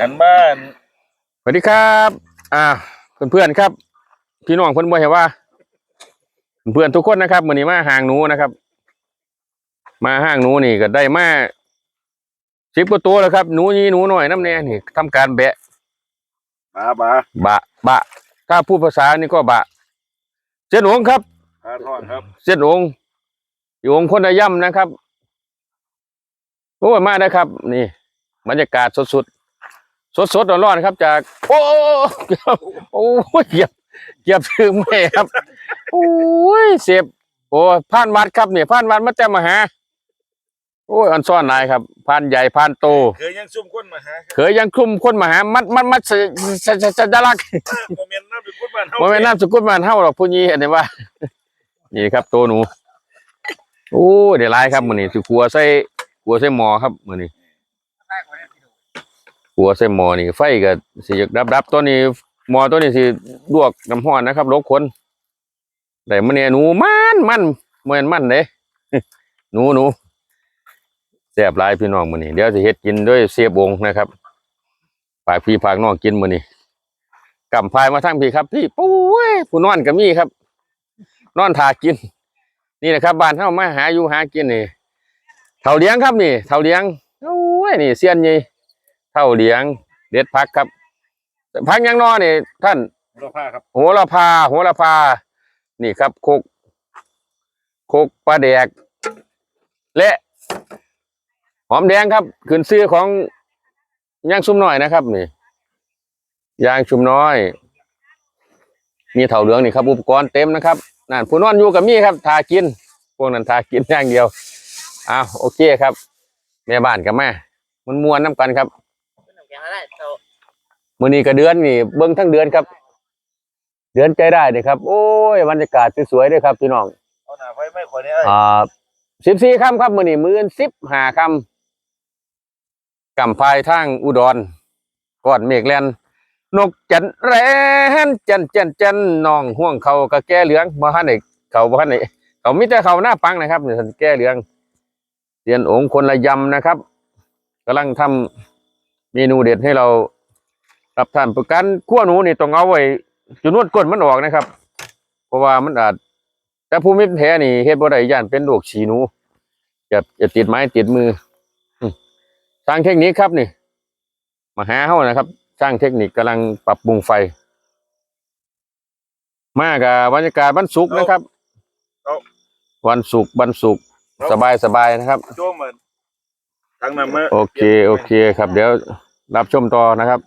กันบ้านสวัสดีครับ อ่า เพื่อนๆครับ พี่น้องเพื่อนบ่เห็นว่า เพื่อนทุกคนนะครับมื้อนี้มาห่างหนูนะครับ มาห้างหนูนี่ก็ได้มาสิบกว่าตัวแล้วครับหนูนี้หนูหน่อยน้ำแน่นี่ทำการแบะ บาบาบะ บะ ถ้าพูดภาษานี่ก็บะเส้นหงครับ พาทอดครับเส้นหงอยู่องค์คนระย่ำนะครับ โอ้ยมาได้ครับ นี่ บรรยากาศสด ๆสดๆร้อนๆครับ จาก โอ้โอ้ยเหยียบเหยียบถึงแม่ครับโอ้ยเสียบโอ้ยผ่านวัดครับเนี่ยผ่านวัดมาแต่มาหาโอ้ยอันซ่อนนายครับผ่านใหญ่ผ่านโตเคยยังซุ่มคนมาหาเคยยังคลุมคนมาหา มัดมัดมัดสสสสัญลักษณ์โมเมนต์น้ำเป็นคนบ้านเฮาว่าไม่นามสกุลมันเท่าหรอกผู้นี้อันนี้ว่า นี่ครับตัวหนูโอ้ยเดี๋ยวไล่ครับมือนี้สิขัวใส่ขัวใส่หมอครับมือนี้ ขัวใส่หมอนี่ไฟก็สิอยกดับดับตัวนี้หมอตัวนี้สิลวกน้ำห้อนนะครับลบคนแต่มันเนี่ยหนูมันมันเหมือนมันเด้หนูหนูแซ่บหลายพี่น้องมือนี้เดี๋ยวสิเฮ็ดกินด้วยเสียบงนะครับฝากพี่ฝากน้องกินมือนี้กำพายมาทั้งพี่ครับพี่ปุ้ยผู้นอนก็มีครับ นอนทากิน นี่นะครับบ้านเฮามาหาอยู่หากินนี่เท่าเลี้ยงครับนี่เท่าเลี้ยงโอ้ยนี่เซียนใหญ่ เท่าเลี้ยง เด็ดพักครับพักหยังนอนี่ท่านเราผ้าครับโหระพาโหระพา นี่ครับโคกโคกปลาแดก และหอมแดงครับขึ้นซื้อของย่างซุ่มหน่อยนะครับ นี่ย่างชุมน้อย มีเถาเหลืองนี่ครับ อุปกรณ์เต็มนะครับนั่นผู้นอนอยู่กับมีครับทากิน พวกนั้นทากินอย่างเดียวอ้าวโอเคครับแม่บ้านกับแม่มันมวนน้ำกันครับ น้ำแข็งอะไรเจ้า มื้อนี้ก็เดือนนี่เบิ่งทั้งเดือนครับ เดือนใจได้เลยครับ โอ้ยบรรยากาศสวยๆด้วยครับพี่น้องเอาหน้าไฟไม่ขวดนี้เอ้ยอ่าสิบสี่คำครับมื้อนี้มื้อสิบห้าคำกำพายทางอุดรก่อนเมฆแลนนกจันแรนจันจันจันน้องห่วงเขากะแก้เหลืองบ่ทันได้เขาบ่ทันได้เขามีแต่เขาหน้าปังนะครับนี่แก้เหลืองเตียนองค์คนละยำนะครับกำลังทำเมนูเด็ดให้เรา รับทานประกันขั้วหนูนี่ต้องเอาไว้จุนวดก้นมันออกนะครับ เพราะว่ามันอาจแต่ภูมิแพ้นี่เฮ็ดบ่ได้ย่านเป็นโรคฉีหนูจะจะติดไม้ติดมืออืมสร้างเทคนิคครับนี่ มาหาเฮานะครับสร้างเทคนิคกำลังปรับปรุงไฟ มากกับบรรยากาศวันศุกร์นะครับ วันศุกร์วันศุกร์สบายสบายนะครับโจมเหมือนทางนั้นมาโอเคโอเคครับ เดี๋ยวรับชมต่อนะครับ